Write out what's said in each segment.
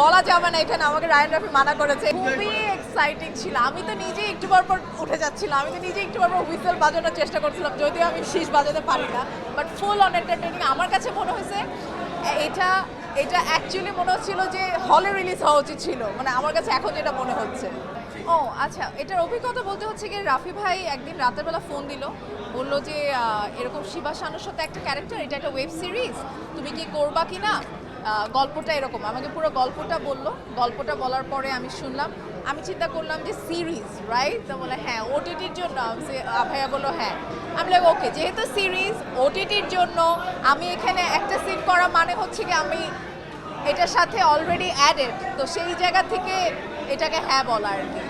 বলা যাবে না, এখানে আমাকে রায়ন রাফি মানা করেছে। খুবই এক্সাইটিং ছিল। আমি তো নিজেই একটু পর পর উঠে যাচ্ছিলাম। আমি তো নিজেই একটু পর পর হুইসেল বাজানোর চেষ্টা করছিলাম, যদিও আমি শীষ বাজাতে পারি না। বাট ফুল অন এন্টারটেনিং আমার কাছে মনে হয়েছে, এটা এটা অ্যাকচুয়ালি মনে হচ্ছিল যে হলে রিলিজ হওয়া উচিত ছিল। মানে আমার কাছে এখন যেটা মনে হচ্ছে। ও আচ্ছা এটার অভিজ্ঞতা বলতে হচ্ছে কি রাফি ভাই একদিন রাতের বেলা ফোন দিল। বলল যে এরকম শিবা শানুর সাথে একটা ক্যারেক্টার এটা একটা ওয়েব সিরিজ তুমি কি করবা কি না গল্পটা এরকম। আমাকে পুরো গল্পটা বলল। গল্পটা বলার পরে আমি শুনলাম, আমি চিন্তা করলাম যে সিরিজ রাইট তো বলে হ্যাঁ ওটিটির জন্য। ভাইয়া বলল হ্যাঁ। আমি লাইক ওকে যেহেতু সিরিজ ওটিটির জন্য আমি এখানে একটা সিন করা মানে হচ্ছে কি আমি এটার সাথে অলরেডি অ্যাডেড তো সেই জায়গা থেকে এটাকে হ্যাঁ বলা আর কি।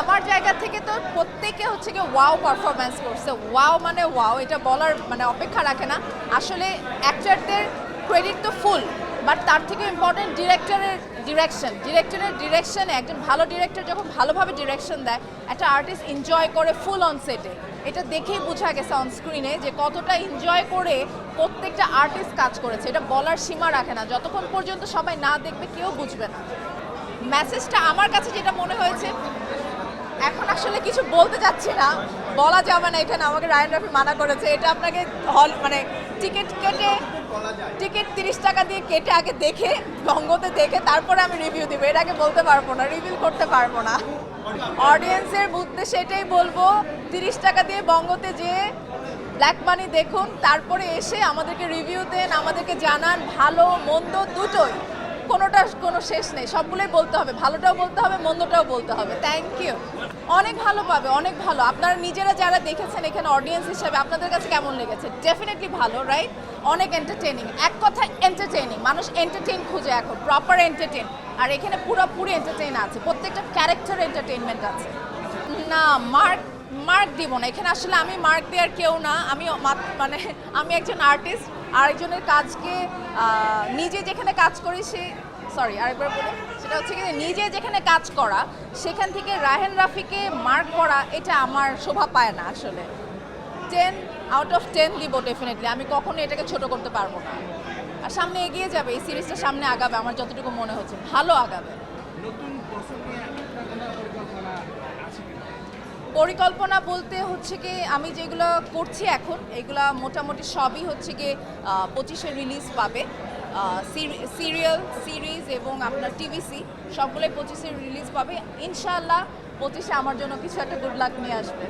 আমার জায়গা থেকে তো প্রত্যেকে হচ্ছে কি ওয়াও পারফরমেন্স করছে। ওয়াও মানে ওয়াও এটা বলার মানে অপেক্ষা রাখে না। আসলে অ্যাক্টরদের ক্রেডিট তো ফুল বাট তার থেকে ইম্পর্টেন্ট ডিরেক্টরের ডিরেকশন ডিরেক্টরের ডিরেকশনে একজন ভালো ডিরেক্টর যখন ভালোভাবে ডিরেকশন দেয়, একটা আর্টিস্ট এনজয় করে ফুল অন সেটে এটা দেখেই বোঝা গেছে অন স্ক্রিনে যে কতটা এনজয় করে প্রত্যেকটা আর্টিস্ট কাজ করেছে। এটা বলার সীমা রাখে না। যতক্ষণ পর্যন্ত সবাই না দেখবে, কেউ বুঝবে না। মেসেজটা আমার কাছে যেটা মনে হয়েছে কিছু বলতে চাচ্ছি না। বলা যাবে না এখানে আমাকে রায়ন রাফি মানা করেছে। এটা আপনাকে হল মানে টিকিট কেটে টিকিট তিরিশ টাকা দিয়ে কেটে আগে দেখে বঙ্গতে দেখে তারপরে আমি রিভিউ দিব। এর আগে বলতে পারব না রিভিউ করতে পারব না। অডিয়েন্সের উদ্দেশ্যে এটাই বলব, তিরিশ টাকা দিয়ে বঙ্গতে যে ব্ল্যাক মানি দেখুন, তারপরে এসে আমাদেরকে রিভিউ দেন, আমাদেরকে জানান, ভালো, মন্দ দুটোই। কোনোটা কোনো শেষ নেই। সবগুলোই বলতে হবে। ভালোটাও বলতে হবে, মন্দটাও বলতে হবে। থ্যাংক ইউ অনেক ভালো পাবে, অনেক ভালো। আপনারা নিজেরা যারা দেখেছেন এখানে অডিয়েন্স হিসাবে আপনাদের কাছে কেমন লেগেছে? ডেফিনেটলি ভালো রাইট অনেক এন্টারটেনিং এক কথা এন্টারটেনিং মানুষ এন্টারটেইন খুঁজে এখন প্রপার এন্টারটেইন আর এখানে পুরোপুরি এন্টারটেইন আছে। প্রত্যেকটা ক্যারেক্টার এন্টারটেইনমেন্ট আছে। না মার্ক মার্ক দিব না। এখানে আসলে আমি মার্ক দেওয়ার কেউ না। আমি মানে আমি একজন আর্টিস্ট, আরেকজনের কাজকে নিজে যেখানে কাজ করি সে সরি, আরেকবার বলে। সেটা হচ্ছে কি নিজে যেখানে কাজ করা, সেখান থেকে রাহেন রাফিকে মার্ক করা, এটা আমার শোভা পায় না আসলে। টেন আউট অফ টেন দিব ডেফিনেটলি আমি কখনো এটাকে ছোট করতে পারব না। আর সামনে এগিয়ে যাবে, এই সিরিজটা সামনে আগাবে, আমার যতটুকু মনে হচ্ছে। ভালো আগাবে। নতুন বছর নিয়ে আপনার কোনো পরিকল্পনা আছে কিনা পরিকল্পনা বলতে হচ্ছে কি, আমি যেগুলো করছি এখন, এগুলা মোটামুটি সবই হচ্ছে কি পঁচিশে রিলিজ পাবে। সিরিয়াল সিরিজ এবং আপনার টিভিসি সবগুলোই পঁচিশে রিলিজ পাবে। ইনশাল্লাহ পঁচিশে আমার জন্য কিছু একটা গুড লাক নিয়ে আসবে।